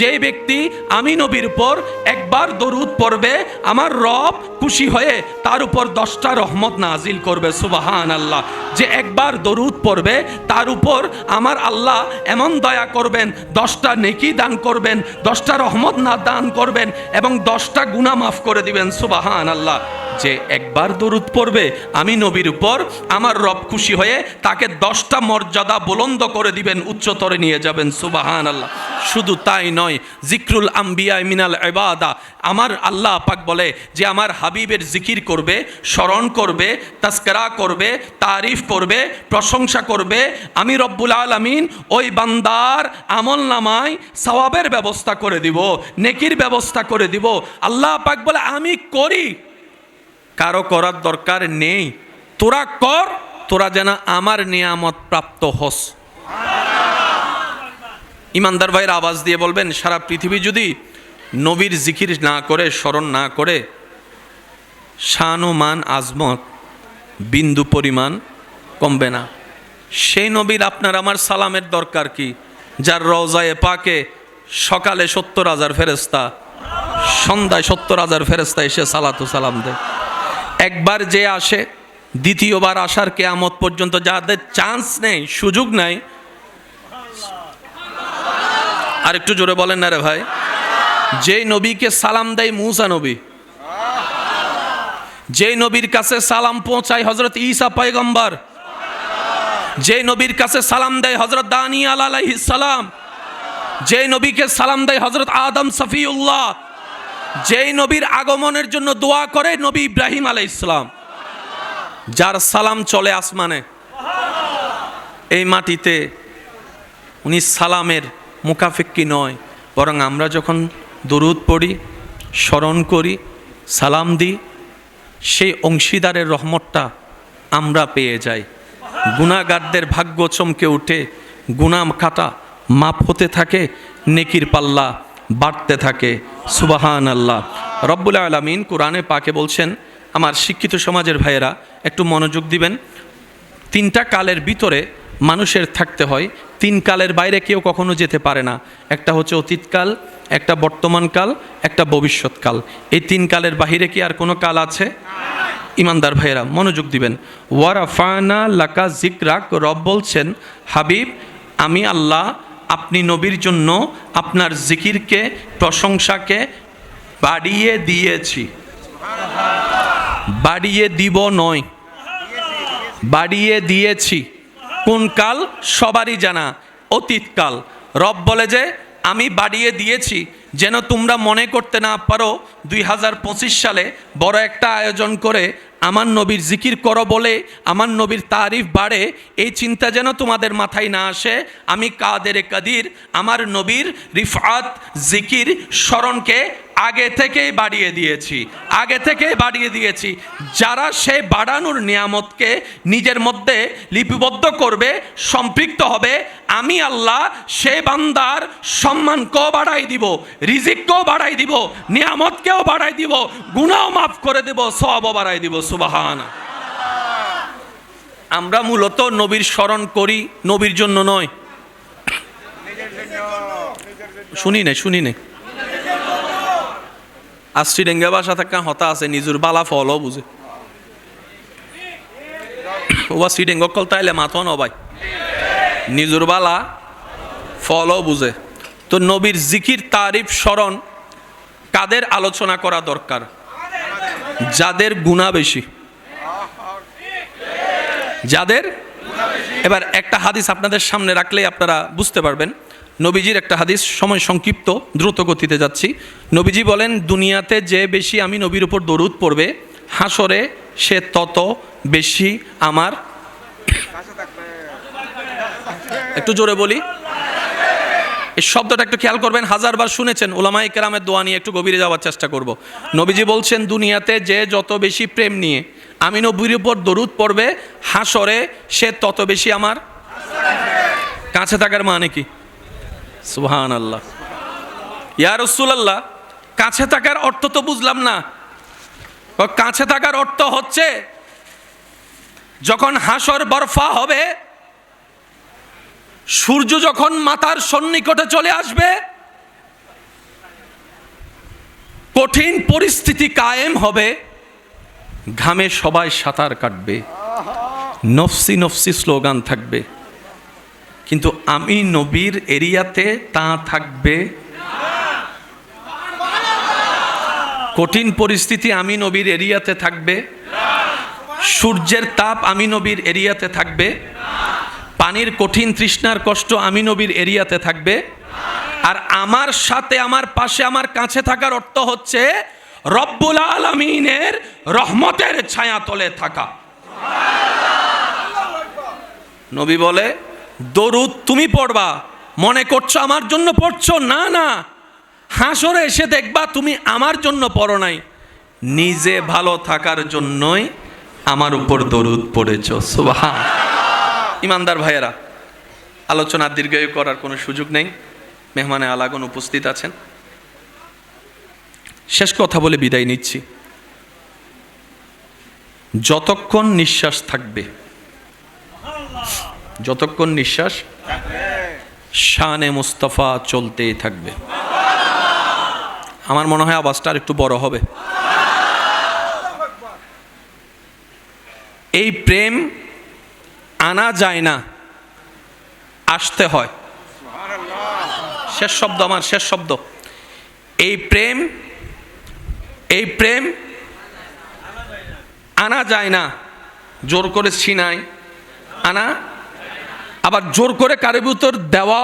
যে ব্যক্তি আমি নবীর উপর একবার দরুদ পড়বে, আমার রব খুশি হয়ে তার উপর দশটা রহমত নাজিল করবে সুবাহান আল্লাহ যে একবার দরুদ পড়বে, তার উপর আমার আল্লাহ এমন দয়া করবেন, দশটা নেকি দান করবেন, দশটা রহমত না দান করবেন, এবং দশটা গুণা মাফ করে দিবেন সুবাহান আল্লাহ যে একবার দরুদ পড়বে, আমি নবীর উপর আমার রব খুশি হয়ে তাকে দশটা মর্যাদা বুলন্দ করে দিবেন, উচ্চতরে নিয়ে যাবেন সুবাহান আল্লাহ শুধু তাই নয়, জিক্রুল আম্বিয়া মিনাল এবাদা আমার আল্লাহ পাক বলে যে আমার হাবিবের জিকির করবে, স্মরণ করবে তাস্করা করবে, তারিফ করবে, প্রশংসা করবে। আমি রব্বুল আলমিন ওই বান্দার আমল নামায় সওয়াবের ব্যবস্থা করে দিব, নেকির ব্যবস্থা করে দিব। আল্লাহ পাক বলে, আমি করি। কারও করার দরকার নেই। তোরা কর, তোরা যেন আমার নিয়ামত প্রাপ্ত হস। ইমানদার ভাইয়ের আওয়াজ দিয়ে বলবেন, সারা পৃথিবী যদি নবীর জিকির না করে, স্মরণ না করে শান ও মান আজমত, বিন্দু পরিমাণ কমবে না। সেই নবীর আপনার আমার সালামের দরকার কি? যার রওজায়ে পাকে সকালে সত্তর হাজার ফেরেস্তা সন্ধ্যায় সত্তর হাজার ফেরেস্তা এসে সালাতু সালাম দেয়। একবার যে আসে, দ্বিতীয়বার আসার কেয়ামত পর্যন্ত যাদের চান্স নেই, সুযোগ নাই। আর একটু জোরে বলেন না রে ভাই। যেই নবীকে সালাম দেয় মুসা নবী, যেই নবীর কাছে সালাম পৌঁছায় হজরত ঈসা পয়গম্বর যে নবীর কাছে সালাম দেয় হজরত দানি আলাইহিস সালাম যে নবীকে সালাম দেয় হজরত আদম সফিউল্লাহ যেই নবীর আগমনের জন্য দোয়া করে নবী ইব্রাহিম আলাই ইসলাম যার সালাম চলে আসমানে, এই মাটিতে উনি সালামের মুখাফিক্কি নয়, বরং আমরা যখন দরুদ পড়ি, স্মরণ করি, সালাম দিই, সেই অংশীদারের রহমতটা আমরা পেয়ে যাই। গুণাগারদের ভাগ্য চমকে উঠে গুনাম খাতা মাপ হতে থাকে, নেকির পাল্লা বাড়তে থাকে। সুবাহান আল্লাহ রব্বুল আলমিন কোরআনে পাকে বলছেন, আমার শিক্ষিত সমাজের ভাইয়েরা, একটু মনোযোগ দিবেন। তিনটা কালের ভিতরে মানুষের থাকতে হয়, তিন কালের বাইরে কেউ কখনো যেতে পারে না। একটা হচ্ছে অতীতকাল, একটা বর্তমানকাল, একটা ভবিষ্যৎকাল। এই তিন কালের বাহিরে কি আর কোনো কাল আছে? ইমানদার ভাইয়েরা, মনোযোগ দিবেন। ওয়ারাফানা লাকা জিকরাক রব বলছেন, হাবিব, আমি আল্লাহ আপনি নবীর জন্য আপনার জিকিরকে, প্রশংসাকে বাড়িয়ে দিয়েছি। বাড়িয়ে দিব নয়। বাড়িয়ে দিয়েছি। কোন কাল? সবারই জানা। অতীতকাল রব বলে যে আমি বাড়িয়ে দিয়েছি, যেন তোমরা মনে করতে না পারো, দুই হাজার পঁচিশ সালে বড় একটা আয়োজন করে আমার নবীর জিকির করো বলে, আমার নবীর তারিফ বাড়ে, এই চিন্তা যেন তোমাদের মাথায় না আসে। আমি কাদের কাদির, আমার নবীর রিফাত, জিকির, স্মরণকে আগে থেকেই বাড়িয়ে দিয়েছি, আগে থেকেই বাড়িয়ে দিয়েছি। যারা সেই বাড়ানোর নিয়ামতকে নিজের মধ্যে লিপিবদ্ধ করবে, সম্পৃক্ত হবে, আমি আল্লাহ সে বান্দার সম্মানকেও বাড়াই দিব, রিজিককেও বাড়াই দিব, নিয়ামতকেও বাড়াই দিব গুণাও মাফ করে দেব সবও বাড়াই দিব সুবাহান আমরা মূলত নবীর স্মরণ করি, নবীর জন্য নয়। শুনি নে শুনি নে। আশ্রী ডেঙ্গে বাসা থাকা হতা আছে, নিজুর বালা ফলও বুঝে। ওবা শ্রীডেঙ্গ কল তাইলে মাথন অবাই নিজুর বালা ফলও বুঝে। তো নবীর জিকির, তারিফ, স্মরণ কাদের আলোচনা করা দরকার? যাদের গুণা বেশি। যাদের? এবার একটা হাদিস আপনাদের সামনে রাখলেই আপনারা বুঝতে পারবেন। নবীজির একটা হাদিস, সময় সংক্ষিপ্ত, দ্রুত গতিতে যাচ্ছি। নবীজি বলেন, দুনিয়াতে যে বেশি আমি নবীর উপর দরুদ পড়বে, হাসরে সে তত বেশি আমার একটু জোরে বলি। এই শব্দটা একটু খেয়াল করবেন, হাজারবার শুনেছেন ওলামাই কেরামের দোয়া নিয়ে একটু গভীরে যাওয়ার চেষ্টা করব। নবীজি বলছেন, দুনিয়াতে যে যত বেশি প্রেম নিয়ে আমি নবীর উপর দরুদ পড়বে, হাসরে সে তত বেশি আমার কাছে থাকার মানে কি? সুহান আল্লাহ ইয়া রসুলাল্লাহ, কাছে থাকার অর্থ তো বুঝলাম না। কাছে থাকার অর্থ হচ্ছে, যখন হাসর বরফা হবে, সূর্য যখন মাথার সন্নিকটে চলে আসবে, কঠিন পরিস্থিতি কায়েম হবে, ঘামে সবাই সাঁতার কাটবে। নফসি নফসি স্লোগান থাকবে। কিন্তু আমি নবীর এরিয়াতে তা থাকবে। কঠিন পরিস্থিতি আমি নবীর এরিয়াতে থাকবে। সূর্যের তাপ আমি নবীর এরিয়াতে থাকবে। পানির কঠিন তৃষ্ণার কষ্ট আমি নবীর এরিয়াতে থাকবে। আর আমার সাথে, আমার পাশে, আমার কাছে থাকার অর্থ হচ্ছে রব্বুল আলমিনের রহমতের ছায়া তলে থাকা। নবী বলে দরুদ তুমি পড়বা। মনে করছ আমার জন্য পড়ছো? না না। হাসরে এসে দেখবা তুমি আমার জন্য পড়ো নাই। নিজে ভালো থাকার জন্যই আমার উপর দরুদ পড়েছ। সুবাহ ইমানদার ভাইয়েরা, আলোচনা দীর্ঘায়ু করার কোনো সুযোগ নেই। মেহমানে আলাগন উপস্থিত আছেন। শেষ কথা বলে বিদায় নিচ্ছি। যতক্ষণ নিঃশ্বাস থাকবে যতক্ষণ নিঃশ্বাস, শানে মুস্তফা চলতেই থাকবে। আমার মনে হয় আওয়াজটা আর একটু বড় হবে। এই প্রেম আনা যায় না, আসতে হয়। শেষ শব্দ আমার, শেষ শব্দ। এই প্রেম এই প্রেম আনা যায় না, জোর করে ছিনাই, আনা আবার জোর করে কারের ভিতর দেওয়া,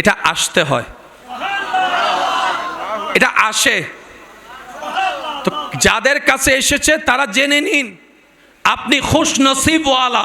এটা আসতে হয়। এটা আসে। তো যাদের কাছে এসেছে, তারা জেনে নিন, আপনি খুশ নসিবওয়ালা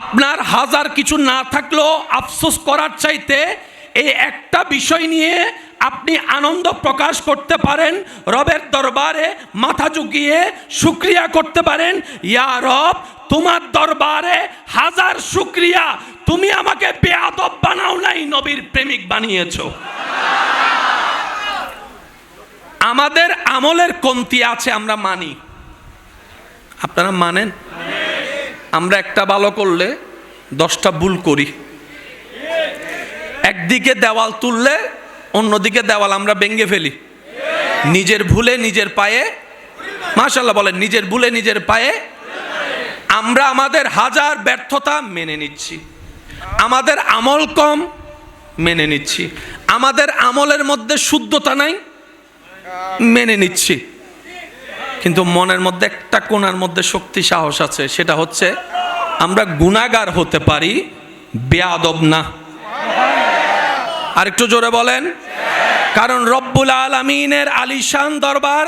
আপনার হাজার কিছু না থাকলেও আফসোস করার চাইতে এই একটা বিষয় নিয়ে আপনি আনন্দ প্রকাশ করতে পারেন, রবের দরবারে মাথা ঝুঁকিয়ে শুক্রিয়া করতে পারেন, ইয়া রব, তোমার দরবারে হাজার শুক্রিয়া। তুমি আমাকে বেয়াদব বানাও নাই, নবীর প্রেমিক বানিয়েছ। আমাদের আমলের কমতি আছে, আমরা মানি। আপনারা মানেন? আমরা একটা ভালো করলে দশটা ভুল করি। একদিকে দেওয়াল তুললে অন্যদিকে দেওয়াল আমরা ভেঙে ফেলি। নিজের ভুলে নিজের পায়ে মাশাল্লাহ বলেন, নিজের ভুলে নিজের পায়ে আমরা আমাদের হাজার ব্যর্থতা মেনে নিচ্ছি। আমাদের আমল কম মেনে নিচ্ছি। আমাদের আমলের মধ্যে শুদ্ধতা নাই মেনে নিচ্ছি। কিন্তু মনের মধ্যে একটা কোণার মধ্যে শক্তি সাহস আছে, সেটা হচ্ছে আমরা গুণাগার হতে পারি, বেয়াদব না। আর একটু জোরে বলেন। কারণ রব্বুল আলমিনের আলিশান দরবার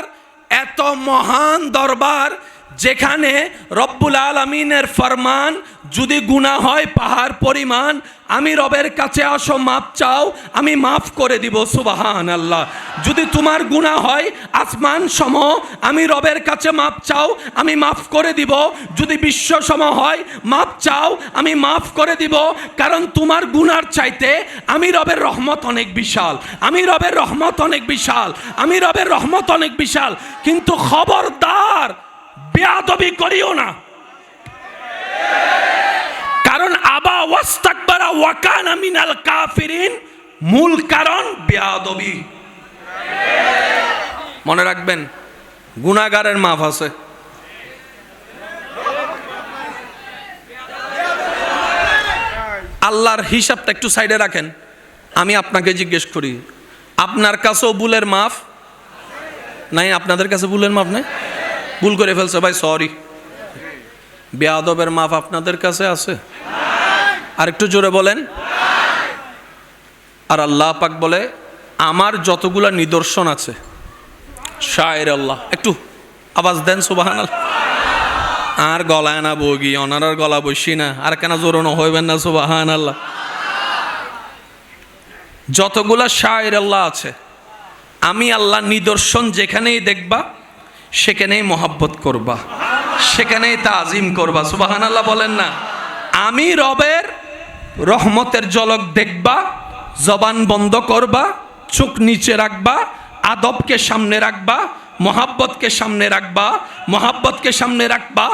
এত মহান দরবার যেখানে রব্বুল আলমিনের ফরমান, যদি গুণা হয়, পাহাড় পরিমাণ, আমি রবের কাছে আসো, মাপ চাও, আমি মাফ করে দিব সুবাহান আল্লাহ যদি তোমার গুণা হয়, আসমান সম, আমি রবের কাছে মাপ চাও, আমি মাফ করে দিব। যদি বিশ্ব সম হয়, মাপ চাও, আমি মাফ করে দিব। কারণ তোমার গুনার চাইতে আমি রবের রহমত অনেক বিশাল। আমি রবের রহমত অনেক বিশাল। আমি রবের রহমত অনেক বিশাল। কিন্তু খবরদার বেয়াদবি করিও না। কারণ আবা ওয়াস্তাকবারা ওয়াকানা মিনাল কাফিরিন, মূল কারণ বেয়াদবি। মনে রাখবেন গুনাগারের মাফ আছে। আল্লাহর হিসাবটা একটু সাইডে রাখেন, আমি আপনাকে জিজ্ঞেস করি, আপনার কাছেও ভুলের মাফ? নাই, আপনাদের কাছে ভুলের মাফ নাই? ভুল করে ফেলছে ভাই সরি বেয়াদবের মাফ আপনাদের কাছে আছে? আর একটু জোরে বলেন। আর আল্লাহ পাক বলে, আমার যতগুলা নিদর্শন আছে, শায়ের আল্লাহ, একটু আওয়াজ দেন সুবাহান আর গলায় না বগি অনার আর গলা বসি না, আর কেন জোরানো হইবেন না সুবাহান আল্লাহ যতগুলা শায়ের আল্লাহ আছে, আমি আল্লাহ নিদর্শন যেখানেই দেখবা সেখানেই মহাব্বত করবা, সেখানেই তা আজিম করবা। সুবাহান আল্লাহ বলেন না, আমি রবের রহমতের জলক দেখবা, জবান বন্ধ করবা, চোখ নিচে রাখবা, আদবকে সামনে রাখবা, মহাব্বতকে সামনে রাখবা, মহাব্বতকে সামনে রাখবা,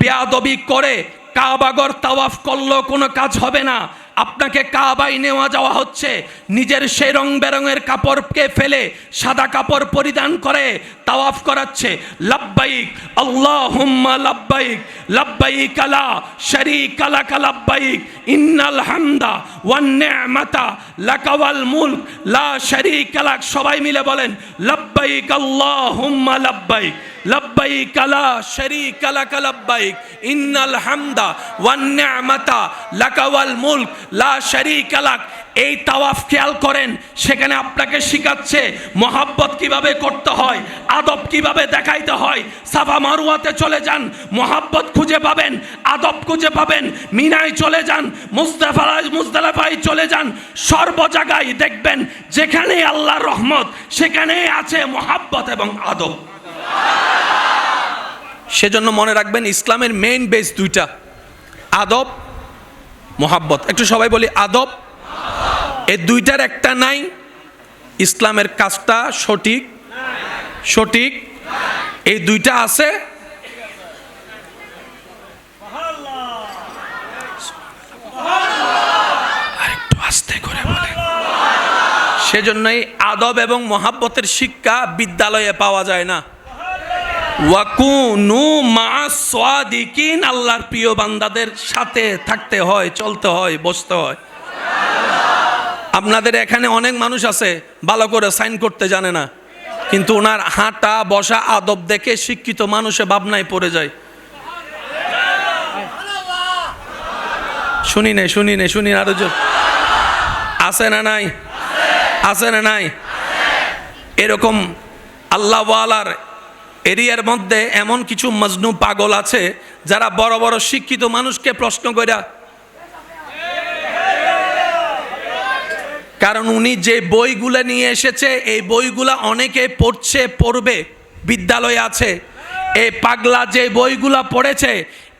বেয়াদবি করে কাবাগর তাওয়াফ করলেও কোনো কাজ হবে না। আপনাকে কাবাই নেওয়া যাওয়া হচ্ছে। নিজের সেই রং বেরঙের কাপড়কে ফেলে সাদা কাপড় পরিধান করে তাওয়াফ করাচ্ছে। লাব্বাইক, আল্লাহুম্মা লাব্বাইক লাব্বাইক আলা শারীক লাকা লাব্বাইক, ইন্নাল হামদা ওয়ান নি'মাতা লাকা ওয়াল মুলক, লা শারীকা লাক। সবাই মিলে বলেন, লাব্বাইক আল্লাহুম্মা লাব্বাইক লাব্বাইক লা শারীকা লাকা লাব্বাইক, ইন্নাল হামদা ওয়ান নি'মাতা লাকা ওয়াল মুলক লা শারীকা লাক। এই তাওয়াফ খেয়াল করেন, সেখানে আপনাকে শিখাচ্ছে মহাব্বত কীভাবে করতে হয়, আদব কীভাবে দেখাইতে হয়। সাফা মারুয়াতে চলে যান, মহাব্বত খুঁজে পাবেন, আদব খুঁজে পাবেন, মিনায় চলে যান মুস্তাফা মুস্তালাফাই চলে যান, সর্ব জায়গায় দেখবেন যেখানে আল্লাহর রহমত, সেখানে আছে মহাব্বত এবং আদব। সেজন্য মনে রাখবেন, ইসলামের মেইন বেস দুইটা, আদব মোহাব্বত। একটু সবাই বলি আদব। এই দুইটার একটা নাই। ইসলামের কাজটা সঠিক। সঠিক। এই দুইটা আছে। সেজন্যই আদব এবং মহাব্বতের শিক্ষা বিদ্যালয়ে পাওয়া যায় না। ওয়াকুনু মা আল্লাহর প্রিয় বান্দাদের সাথে থাকতে হয়, চলতে হয়, বসতে হয়। আপনাদের এখানে অনেক মানুষ আছে, ভালো করে সাইন করতে জানে না। কিন্তু ওনার হাঁটা, বসা, আদব দেখে শিক্ষিত মানুষে ভাবনায় পড়ে যায়। শুনি নে শুনি নে, শুনি আরও আছে না নাই? আছে না নাই? এরকম আল্লাহওয়ালার এরিয়ার মধ্যে এমন কিছু মজনু পাগল আছে যারা বড় বড় শিক্ষিত মানুষকে প্রশ্ন কইরা কারণ উনি যে বইগুলো নিয়ে এসেছে, এই বইগুলা অনেকে পড়ছে, পড়বে, বিদ্যালয়ে আছে। এই পাগলা যে বইগুলা পড়েছে,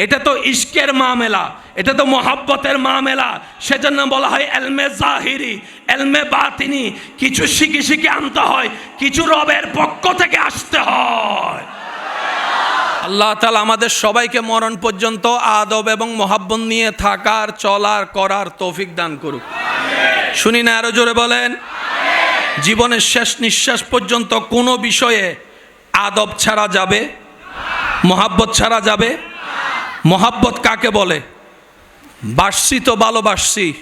এটা তো ইস্কের মামেলা। এটা তো মোহাব্বতের মামেলা। সেজন্য বলা হয় এলমে জাহিরি এলমে বাতিনি। কিছু শিখি শিখে আনতে হয় কিছু রবের পক্ষ থেকে আসতে হয়। আল্লাহ তালা আমাদের সবাইকে মরণ পর্যন্ত আদব এবং মোহাব্বত নিয়ে থাকার চলার করার তৌফিক দান করুক। শুনি না আরও জোরে বলেন। জীবনের শেষ নিঃশ্বাস পর্যন্ত কোনো বিষয়ে আদব ছাড়া যাবে? মহাব্বত ছাড়া যাবে? মহাব্বত কাকে বলে? বাসছি তো ভালোবাসছি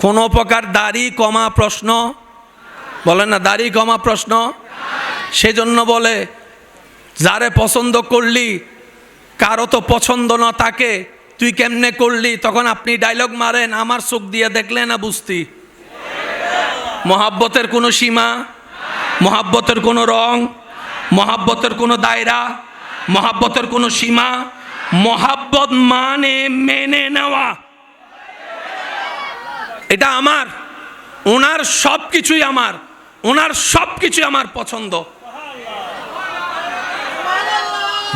কোনো প্রকার দাড়ি কমা প্রশ্ন? বলেন না, দাড়ি কমা প্রশ্ন? সেজন্য বলে, যারে পছন্দ করলি, কারও তো পছন্দ না তাকে, তুই কেমনে করলি? তখন আপনি ডায়লগ মারেন, আমার চোখ দিয়ে দেখলে না বুঝতি? মহাব্বতের কোনো সীমা? মহাব্বতের কোনো রং? মহাব্বতের কোনো দায়রা? মহাব্বতের কোনো সীমা? মহাব্বত মানে মেনে নেওয়া। এটা আমার। ওনার সব কিছুই আমার। ওনার সব কিছুই আমার পছন্দ।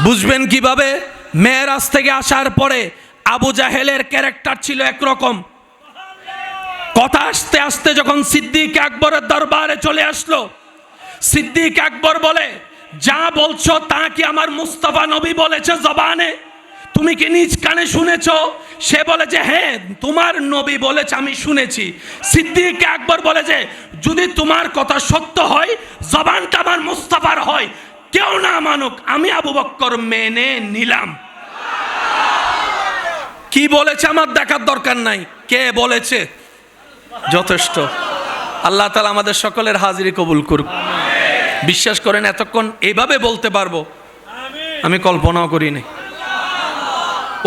বুঝবেন কীভাবে? মেয়েরাজ থেকে আসার পরে আবু জাহেলের ক্যারেক্টার ছিল একরকম। কথা আসতে আসতে যখন সিদ্দিক আকবরের দরবারে চলে আসলো, সিদ্দিক আকবর বলে, যা বলছো তা কি আমার মুস্তফা নবী বলেছে জবানে? তুমি কি নিজ কানে শুনেছ? সে বলে যে হ্যাঁ তোমার নবী বলেছে, আমি শুনেছি। সিদ্দিক আকবর বলে যে, যদি তোমার কথা সত্য হয়, জবানটা আমার মুস্তফার হয়। কেউ না মানুক, আমি আবু বক্কর মেনে নিলাম। কি বলেছে আমার দেখার দরকার নাই। কে বলেছে? যথেষ্ট। আল্লাহ তালা আমাদের সকলের হাজিরি কবুল করুক। বিশ্বাস করেন, এতক্ষণ এভাবে বলতে পারব। আমি কল্পনাও করি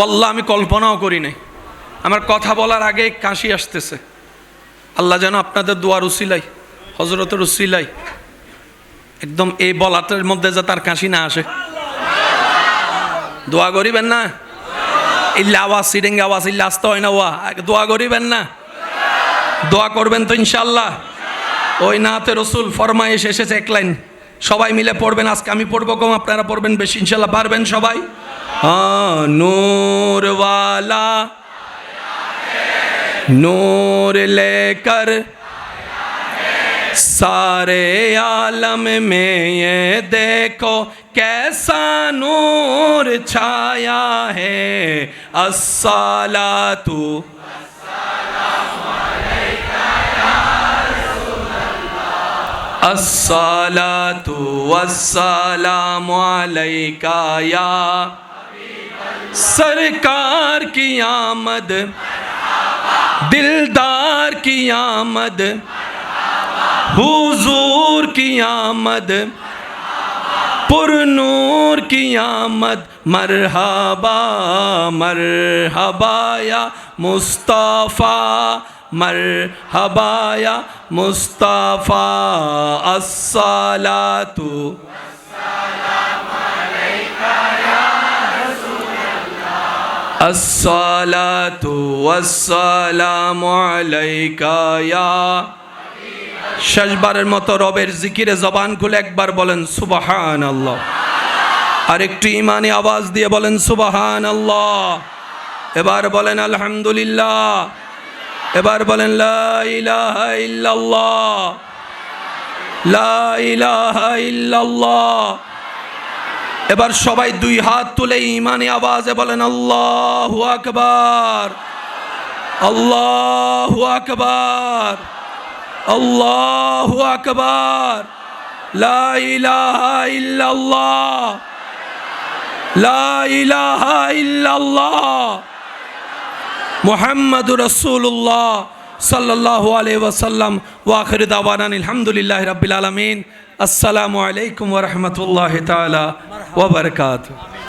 আল্লাহ আমি কল্পনাও করি নাই। আমার কথা বলার আগে কাশি আসতেছে। আল্লাহ যেন আপনাদের দোয়ার উসিলাই হজরতের উসিলাই। একদম এই বলাটার মধ্যে যে তার কাশি না আসে। দোয়া করিবেন না? ইল্লা আওয়াজ সিডিং আওয়াজ, ইল্লা আসতে হয় না, ওয়া। দোয়া করিবেন না? দোয়া করবেন তো ইনশাল্লাহ ওই নাতে রসুল ফরমাইশ এসেছে এক লাইন। সবাই মিলে পড়বেন আজকে আমি পড়বো কম আপনারা পড়বেন বেশি ইনশাল্লাহ পারবেন সবাই হ্যাঁ নূরওয়ালা नूर लेकर सारे आलम में ये देखो कैसा नूर छाया है अस्सलातु الصلاة والسلام علیکہ یا سرکار کی آمد، دلدار کی آمد، حضور کی آمد، پر نور کی آمد، مرحبا مرحبا یا مصطفیٰ۔ মরহবায়া মুস্তাফা আসসালাতু الصلاة والسلام عليك يا শেষবারের মতো রবের জিকিরে জবান খুলে একবার বলেন সুবাহান আল্লাহ আরেকটু ইমানি আওয়াজ দিয়ে বলেন সুবাহান আল্লাহ এবার বলেন আলহামদুলিল্লাহ। এবার বলেন এবার সবাই দুই হাত তুলে ইমানি আওয়াজে বলেন, আল্লাহ আকবার আল্লাহ আকবার আল্লাহ আকবার। লা ইলাহা ইল্লাল্লাহ, লা ইলাহা ইল্লাল্লাহ। মুহাম্মাদুর রসুল্লাহ সাল্লাহ আলাইহি ওয়াখির ওয়া আলহামদুলিল্লাহ রবিল আলমিন। আসসালামু আলাইকুম ওয়া তালা বারাকাতুহু।